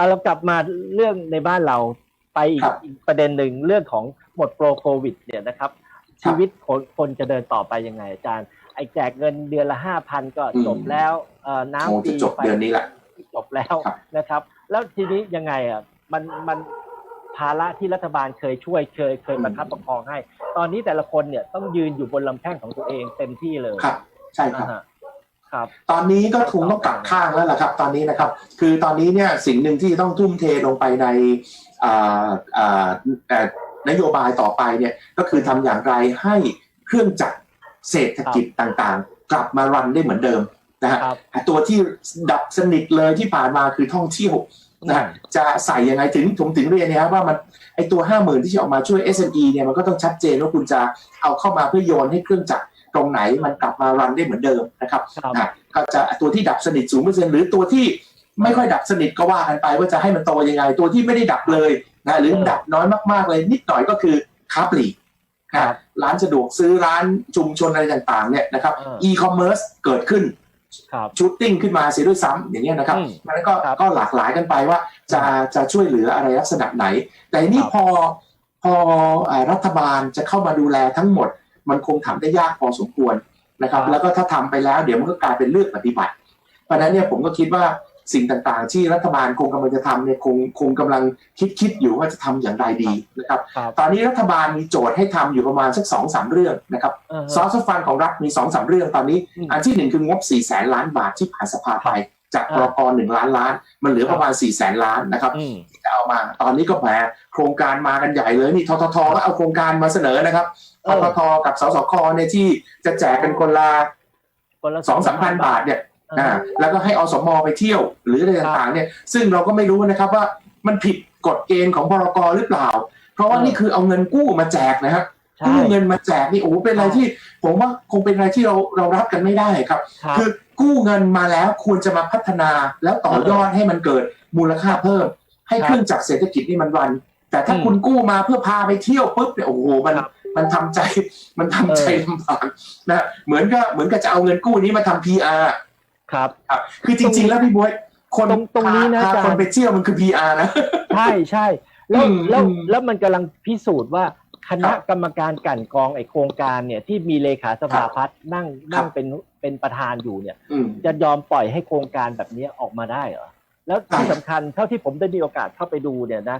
เอาเรากลับมาเรื่องในบ้านเราไปอีกครับอีกประเด็นหนึ่งเรื่องของหมดโปรโควิด เนี่ยนะครับชีวิตคนคนจะเดินต่อไปยังไง อาจารย์ ไอ้แจกเงินเดือนละห้าพันก็อืม จบแล้วเอ่อคงน้ำจะดีจบไปเดือนนี้แหละ จบแล้วครับ นะครับ แล้วทีนี้ยังไงอะมันมันภาระที่รัฐบาลเคยช่วยเคยเคยประคับประคองให้ ตอนนี้แต่ละคนเนี่ยต้องยืนอยู่บนลำแข้งของตัวเองเต็มที่เลยครับ ใช่ครับอ่าฮะ ครับ ตอนนี้ก็คงต้องกลับข้างแล้วล่ะครับ ตอนนี้นะครับ คือตอนนี้เนี่ยสิ่งหนึ่งที่ต้องทุ่มเทลงไปในอ่าอ่าเอ่อนโยบายต่อไปเนี่ยก็คือทำอย่างไรให้เครื่องจักรเศรษฐกิจต่างๆ กลับมารันได้เหมือนเดิมนะฮะครับตัวที่ดับสนิทเลยที่ผ่านมาคือท่องเที่ยวนะฮะจะใส่ยังไงถึงผมถึงเรียนเนยครับว่ามันไอตัวห้าหมื่นที่จะออกมาช่วย SME เนี่ยมันก็ต้องชัดเจนว่าคุณจะเอาเข้ามาเพื่อโยนให้เครื่องจักร ตรงไหนมันกลับมารันได้เหมือนเดิมนะครับครับนะก็จะตัวที่ดับสนิทศูนย์เปอร์เซ็นหรือตัวที่ไม่ค่อยดับสนิทก็ว่ากันไปว่าจะให้มันโตยังไง ตัวที่ไม่ได้ดับเลยนะหรือดับน้อยมากๆเลยนิดหน่อยก็คือค้าปลีกครันะบร้านสะดวกซื้อร้านชุมชนอะไรต่างๆเนี่ยนะครับอ่าอีคอมเมิร์ซเกิดขึ้นครับชูตติ้งขึ้นมาเสียด้วยซ้ำอย่างเงี้ยนะครับอืมมันก็ครับก็หลากหลายกันไปว่าจะจะช่วยเหลืออะไรลักษณะไหน แต่นี่ครับพอพอเอ่อรัฐบาลจะเข้ามาดูแลทั้งหมด มันคงทำได้ยากพอสมควรนะครับครับแล้วก็ถ้าทำไปแล้วเดี๋ยวมันก็กลายเป็นเลือกปฏิบัติ เพราะฉะนั้นเนี่ยผมก็คิดว่าสิ่งต่างๆ ที่รัฐบาลคงกำลังจะทำเนี่ยคงคงกำลังคิดคิดอยู่ว่าจะทำอย่างไรดีนะครับครับ ตอนนี้รัฐบาลมีโจทย์ให้ทำอยู่ประมาณสักสองสามเรื่องนะครับอ่าฮะซอสฟันของรัฐมีสองสามเรื่องตอนนี้อืมอันที่หนึ่งคืองบ4แสนล้านบาทที่ผ่านสภาไปจากพอ่ารกหนึ่งล้านล้าน มันเหลือประมาณ4แสนล้านนะครับอืมที่จะเอามาตอนนี้ก็แหมโครงการมากันใหญ่เลยนี่ทททก็เอาโครงการมาเสนอนะครับ เอทอททกับสสคเนี่ยที่จะแจกกันคนละคนละสองสามพันบาทเนี่ยอ่าอ่าแล้วก็ให้อสมไปเที่ยวหรืออะไรต่างๆเนี่ย ซึ่งเราก็ไม่รู้นะครับว่ามันผิดกฎเกณฑ์ของพรกหรือเปล่า เพราะว่านี่คือเอาเงินกู้มาแจกนะครับใช่กู้เงินมาแจกนี่โอ้โหเป็นอะไรที่ ผมว่าคงเป็นอะไรที่เราเรารับกันไม่ได้ครับครับ คือกู้เงินมาแล้วควรจะมาพัฒนาแล้วต่อยอดให้มันเกิดมูลค่าเพิ่ม ให้ครับเครื่องจักรเศรษฐกิจนี่มันรัน แต่ถ้าอืมคุณกู้มาเพื่อพาไปเที่ยวปุ๊บเนี่ยโอ้โหมันครับ มันทำใจมันทำใจเออลำบากนะเหมือนกับเหมือนกับจะเอาเงินกู้นี้มาทำ PR ครับครับคือจริง ๆ แล้วพี่บวยคนตรงตรงนี้นะพาอาจารย์คนไปเที่ยวมันคือ PR นะใช่ใช่แล้วอืมแล้วอืมแล้วมันกำลังพิสูจน์ว่าคณะครับกรรมการกลันกรองไอโครงการเนี่ยที่มีเลขาสภาพัฒน์นั่งครันั่บงเป็นเป็นประธานอยู่เนี่ยอืมจะยอมปล่อยให้โครงการแบบนี้ออกมาได้เหรอแล้วที่ใช่สำคัญเท่าที่ผมได้มีโอกาสเข้าไปดูเนี่ยนะ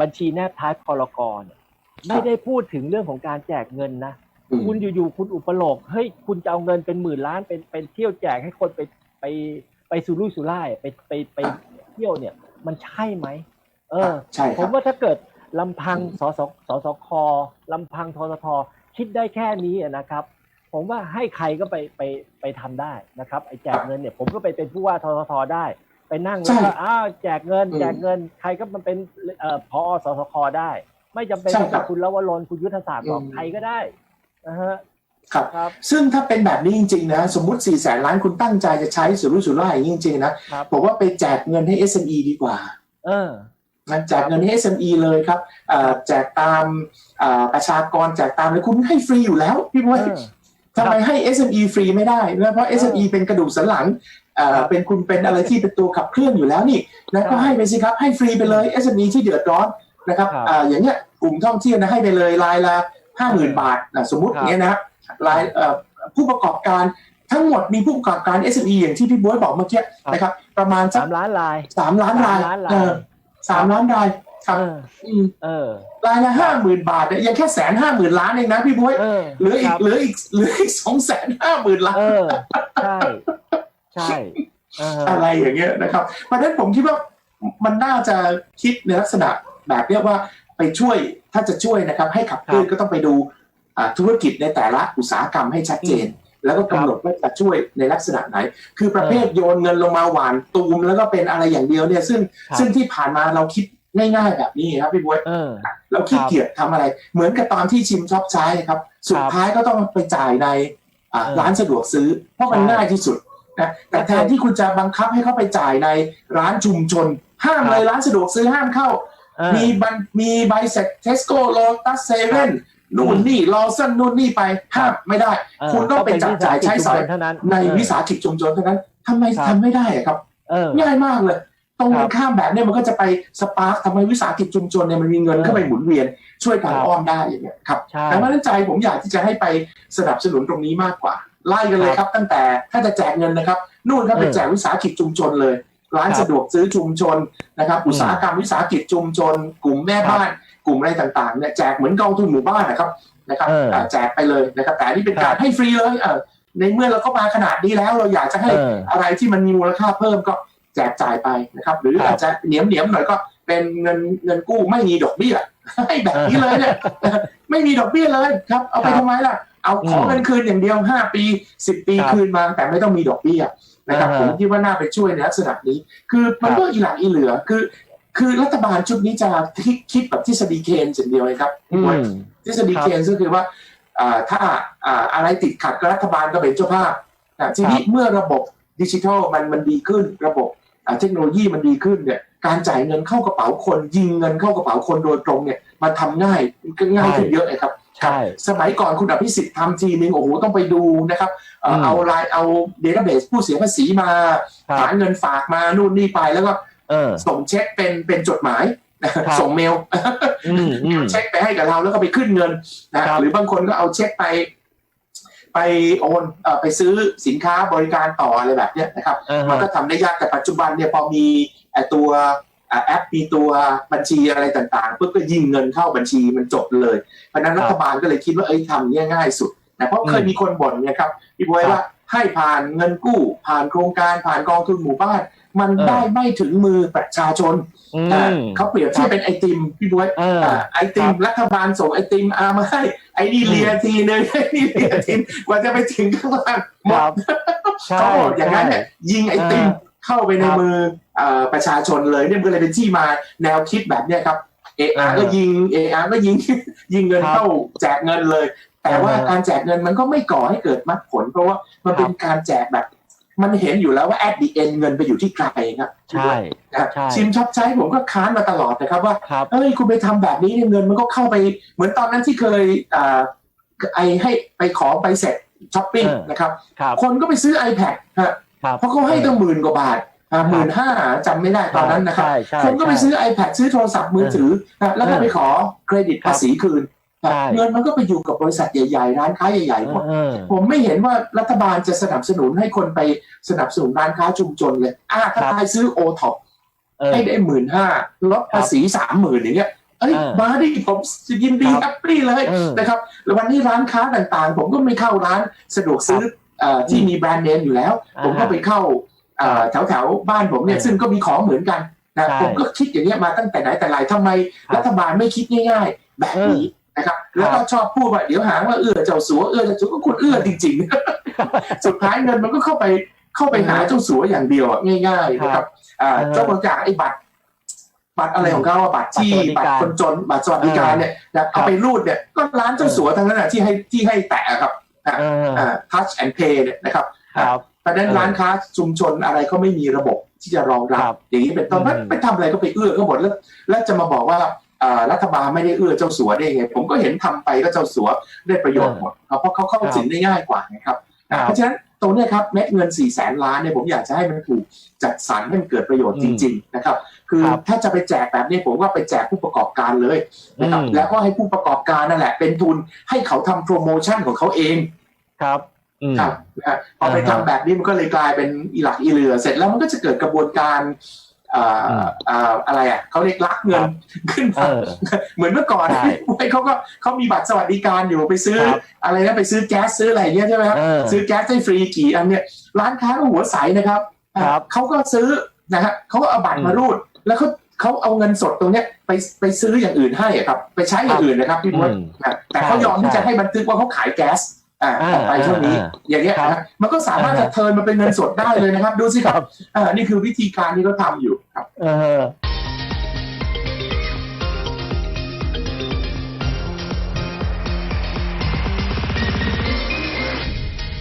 บัญชีแนบท้ายพรกรเนี่ย ไม่ได้พูดถึงเรื่องของการแจกเงินนะอืมคุณอยู่ๆคุณอุปโลกเฮ้ยคุณจะเอาเงินเป็นหมื่นล้านเป็นเป็นเที่ยวแจกให้คนไปไปไปสุรุ่ยสุร่ายไปไปไปเที่ยวเนี่ย มันใช่ไหมเออใช่คผรัมบว่าถ้าเกิดลำพังสสสสคลำพังทททคิดได้แค่นี้อะนะครับ ผมว่าให้ใครก็ไปไปไปทำได้นะครับไอ้แจกเงินเนี่ยผมก็ไปเป็นผู้ว่าทททได้ ไปนั่งแล้วก็ใช่อ้าวแจกเงินอืมแจกเงิน ใครก็มันเป็นเอ่อพอสสคได้ ไม่จำเป็นใช่ต้องครัเป็บนคุณลวรนคุณยุทธศาสตร์หรอกอืมใครก็ได้นะฮะครับครับซึ่งถ้าเป็นแบบนี้จริงๆนะสมมติ4ี่แสนล้านคุณตั้งใจจะใช้สุรุ่ยสุร่ายอย่างนี้จริงๆนะครับผมว่าไปแจกเงินให้ SME ดีกว่า เออนะแจกเงินให้ SME เลยครับเอ่อแจกตามเอ่อประชากรแจกตามเลยคุณให้ฟรีอยู่แล้วพี่บวยเออทำไมให้ SME ฟรีไม่ได้นะเพราะ SME เป็นกระดูกสันหลังเอ่อครับเป็นคุณเป็นอะไรที่เป็นตัวขับเคลื่อนอยู่แล้วนี่นะก็ใช่ให้ไปสิครับให้ฟรีไปเลย SME ที่เดือดร้อน นะครับครับอ่าอย่างเงี้ยกลุ่มท่องเที่ยวนะให้ไปเลยรายละห้าหมื่นบาทนะสมมุติครับอย่างเงี้ยนะรายเอ่อผู้ประกอบการทั้งหมดมีผู้ประกอบการ SME อย่างที่พี่บ๊วยบอกเมื่อกี้นะครับ ประมาณสักสามล้านลายสามล้านรายสามล้านรายเออสามล้านรายครับเอออืมเออรายละห้าหมื่นบาทเนี่ยยังแค่แสนห้าหมื่นล้านเองนะพี่บ๊วยเออเหลืออีคกรับเหลืออีกเหลืออีกสองแสนห้าหมื่นล้านเออใช่ใช่เอออะไรอย่างเงี้ยนะครับเพราะฉะนั้นผมคิดว่ามันน่าจะคิดในลักษณะ แบบเรียกว่าไปช่วยถ้าจะช่วยนะครับ ให้ขับเคลื่อนก็ต้องไปดูอ่าธุรกิจในแต่ละอุตสาหกรรมให้ชัดเจน แล้วก็กำหนดว่าจะช่วยในลักษณะไหน คือประเภทโยนเงินลงมาหวานตูมแล้วก็เป็นอะไรอย่างเดียวเนี่ยซึ่งครับซึ่งที่ผ่านมาเราคิดง่ายๆแบบนี้ครับพี่บ๊วยเออเราขี้เกียจทำอะไร เหมือนกับตอนที่ชิมช็อปใช้ครับ สุดท้ายก็ต้องไปจ่ายในอ่าเออร้านสะดวกซื้อ เพราะมันใช่ง่ายที่สุดนะแต่แล้วแทนที่คุณจะบังคับให้เขาไปจ่ายในร้านชุมชน ห้ามครับเลยร้านสะดวกซื้อห้ามเข้าเออ มีบันมีใบเสร็จเทสโก้โลตัสเซเว่นนู่นนี่ลอสันนู่นนี่ไปห้ามไม่ได้เออคุณต้องไปจับจ่ายใช้สอยเท่านั้นในเออวิสาหกิจชุมชนเท่านั้นทำไมครับทำไม่ได้อะครับเออง่ายมากเลยตรงครักับนข้ามแบบเนี้ยมันก็จะไปสปาร์คทำให้วิสาหกิจชุมชนเนี่ยมันมีเงินเข้าไปหมุนเวียน ช่วยทางครับอ้อมได้อย่างเงี้ยครับใช่ดังนั้นใจผมอยากที่จะให้ไปสนับสนุนตรงนี้มากกว่า ไล่กันเลยครับ ตั้งแต่ถ้าจะแจกเงินนะครับ นู่นครับไปเออแจกวิสาหกิจชุมชนเลย ร้านครับสะดวกซื้อชุมชนนะครับอืมอุตสาหกรรมวิสาหกิจชุมชน กลุ่มแม่ครับบ้าน กลุ่มอะไรต่างๆเนี่ยแจกเหมือนกองทุนหมู่บ้านนะครับนะครับเอออ่าแจกไปเลยนะครับ แต่อันนี้เป็นครับการให้ฟรีเลยเออในเมื่อเราก็มาขนาดนี้แล้วเราอยากจะให้เอออะไรที่มันมีมูลค่าเพิ่มก็แจกจ่ายไปนะครับ หรือครับอาจจะเหนียมเหนียมๆหน่อยก็ เป็นเงินเงินกู้ไม่มีดอกเบี้ยให้แบบนี้เลยเนี่ยไม่มีดอกเบี้ยเลยครับ เอาไปครับทำไมล่ะ เอาขออืมเงินคืนอย่างเดียวห้าปีสิบปีครับคืนมาแต่ไม่ต้องมีดอกเบี้ยนะครับอ่าฮะผมคิดว่าน่าไปช่วยในลักษณะนี้ คือมันครับก็อีหลักอีเหลือคือ คือรัฐบาลชุดนี้จะคิดคิดแบบทฤษฎีเคนส์อย่างเดียวเลยครับอืมทฤษฎีครับเคนส์ก็คือว่าอ่าถ้าอ่าอะไรติดขัดก็รัฐบาลก็เป็นเจ้าภาพนะทีนี้เมื่อระบบดิจิทัลมันมันดีขึ้นระบบอ่า เทคโนโลยีมันดีขึ้นเนี่ยการจ่ายเงินเข้ากระเป๋าคน ยิงเงินเข้ากระเป๋าคนโดยตรงเนี่ยมันทำง่ายก็ง่ายขึ้นเยอะเลยครับใช่สมัยก่อนคุณอภิสิทธิ์ทำทีนึงโอ้โหต้องไปดูนะครับเอ่ออืมเอารายเอาเดต้าเบสผู้เสียภาษีมาครับหาเงินฝากมานู่นนี่ไปแล้วก็เออส่งเช็คเป็นเป็นจดหมายส่งเมลอืมอืมเช็คไปให้กับเราแล้วก็ไปขึ้นเงินนะครับหรือบางคนก็เอาเช็คไป ไปโอนเอ่อไปซื้อสินค้าบริการต่ออะไรแบบเนี้ยนะครับอ่ามันฮะก็ทำได้ยากแต่ปัจจุบันเนี่ยพอมีไอ้ตัวอ่าแอปมีตัวบัญชีอะไรต่างๆปุ๊บก็ยิงเงินเข้าบัญชีมันจบเลย เพราะฉะนั้นครับรัฐบาลก็เลยคิดว่าเอ้ยทำเนี่ยง่ายสุดนะเพราะอืมเคยมีคนบ่นเนี่ยครับพี่บวยครับว่า ให้ผ่านเงินกู้ ผ่านโครงการผ่านกองทุนหมู่บ้าน มันเออได้ไม่ถึงมือประชาชนอือ่ามเขาเปรียบเทียบเป็นไอติมพี่บวยเอออ่าไอติมรัฐบาลส่งไอติมอามาให้ไอ้นี่เลียทีนึงไอ้นี่เลียทีนึงกว่าจะไปถึงข้างล่างหมคดรับใช่เขาบอกอย่างนั้นเนี่ยยิงไอติมเข้าไปในครับมือเอ่อประชาชนเลยเนี่ยมันก็เลยเป็นที่มาแนวคิดแบบเนี้ยครับเออาเออก็ยิงเออาก็ยิงยิงเงินครับเข้าแจกเงินเลย แต่ว่าเออการแจกเงินมันก็ไม่ก่อให้เกิดมรรคผล เพราะว่ามันเป็นการแจกแบบ มันเห็นอยู่แล้วว่า at the end เงินไปอยู่ที่ใครครับใช่นะครับใช่ชิมช็อปใช้ผมก็ค้านมาตลอดนะครับว่าครับเอ้ยคุณไปทำแบบนี้เนี่ยเงินมันก็เข้าไป เหมือนตอนนั้นที่เคยอ่าไอให้ไปขอไปเสร็จช้อปปิ้งเออนะครับครับ คนก็ไปซื้อ iPad ฮะครับเพราะเขาให้ตั้งหมื่นกว่าบาทหมื่นห้าจำไม่ได้ตอนนั้นนะครับใช่ใช่คนก็ไปใช่ซื้อ iPad ซื้อโทรศัพท์มือถือนะแล้วก็เออไปขอเครดิตภาษีคืนนะใช่ เงินมันก็ไปอยู่กับบริษัทใหญ่ๆร้านค้าใหญ่ๆหมดเออผมไม่เห็นว่ารัฐบาลจะสนับสนุนให้คนไปสนับสนุนร้านค้าชุมชนเลยอ่าถ้าครับใครซื้อโอท็อปเออให้ได้หมื่นห้าลดภาษีสามหมื่นอย่างเงี้ยเอ้ยเออมาดิผมยินดีครับแฮปปี้เลยเออนะครับแล้ววันนี้ร้านค้าต่างๆ ผมก็ไม่เข้าร้านสะดวกซื้อเอ่อที่มีแบรนด์เนมอยู่แล้วอ่าผมก็ไปเข้าแถวแถวๆบ้านผมเนี่ยเออซึ่งก็มีของเหมือนกันนะใช่ผมก็คิดอย่างเงี้ยมาตั้งแต่ไหนแต่ไรทำไมครับรัฐบาลไม่คิดง่ายๆ แบบนี้ นะครับ แล้วก็ชอบพูดว่าเดี๋ยวหาว่าเอื้อเจ้าสัวเอื้อเจ้าสัวก็คุณเอื้อจริง ๆ สุดท้ายเงินมันก็เข้าไปเข้าไปหาเจ้าสัวอย่างเดียวอะง่าย ๆ นะครับอ่าเออเจ้าบริจาคไอ้บัตรบัตรอะไรของเขาอะบัตรที่บับัตตรรสวัสดิการคนจนบัตรสวัสดิการเนี่ยนะเอาไปรูดเนี่ยก็ร้านเจ้าสัวทั้งนั้นอะที่ให้ที่ให้แตะครับเอออ่า touch and pay เนี่ยนะครับครับเพราะฉะนั้นเออร้านค้าชุมชนอะไรก็ไม่มีระบบที่จะรองรับครับอย่างนี้เป็นต้นอืมไม่ทำอะไรก็ไปเอื้อก็หมดแล้ว แล้วจะมาบอกว่าอ่า รัฐบาลไม่ได้เอื้อเจ้าสัวได้ไง ผมก็เห็นทำไปก็เจ้าสัวได้ประโยชน์หมดเพราะเขาเข้าถึงได้ง่ายกว่านะครับครับเพราะฉะนั้นตรงเนี้ยครับเม็ดเงิน4ี่แสนล้านเนี่ยผมอยากจะให้มันถูกจัดสรรให้มันเกิดประโยชน์จริง ๆ นะครับ คือครับถ้าจะไปแจกแบบนี้ผมว่าไปแจกผู้ประกอบการเลยนะครับอืมแล้วก็ให้ผู้ประกอบการนั่นแหละ เป็นทุนให้เขาทำโปรโมชั่นของเขาเองครับอืมครับนะฮะพอไปอ่าฮะทำแบบนี้มันก็เลยกลายเป็นอีหลักอีเหลือ เสร็จแล้วมันก็จะเกิดกระบวนการ อ่าอืมอ่าอะไรอะเขาเรียกลักเงินขึ้นเอมาอเหมือนเมื่อก่อนใช่เขาก็เขามีบัตรสวัสดิการอยู่ไปซื้อครับอะไรนะไปซื้อแก๊สซื้ออะไรอย่างเงี้ยใช่ไหมครับเออซื้อแก๊สได้ฟรีกี่อันเนี่ยร้านค้าก็หัวใสนะครับครับเขาก็ซื้อนะฮะเขาก็เอาบัตรมารูด แล้วเขาเขาเอาเงินสดตรงเนี้ยไปไปซื้ออย่างอื่นให้อะครับ ไปใช้อย่างอื่นนะครับพี่บวยอืมนะแต่เขายอมที่จะให้บันทึกว่าเขาขายแก๊ส อ่าอ่าออกไปเท่านี้อ่าอย่างเงี้ยครับนะมันก็สามารถอ่าจะเทิร์นมาเป็นเงินสดได้เลยนะครับ ดูสิครับอ่านี่คือวิธีการที่เขาทำอยู่ครับ เออ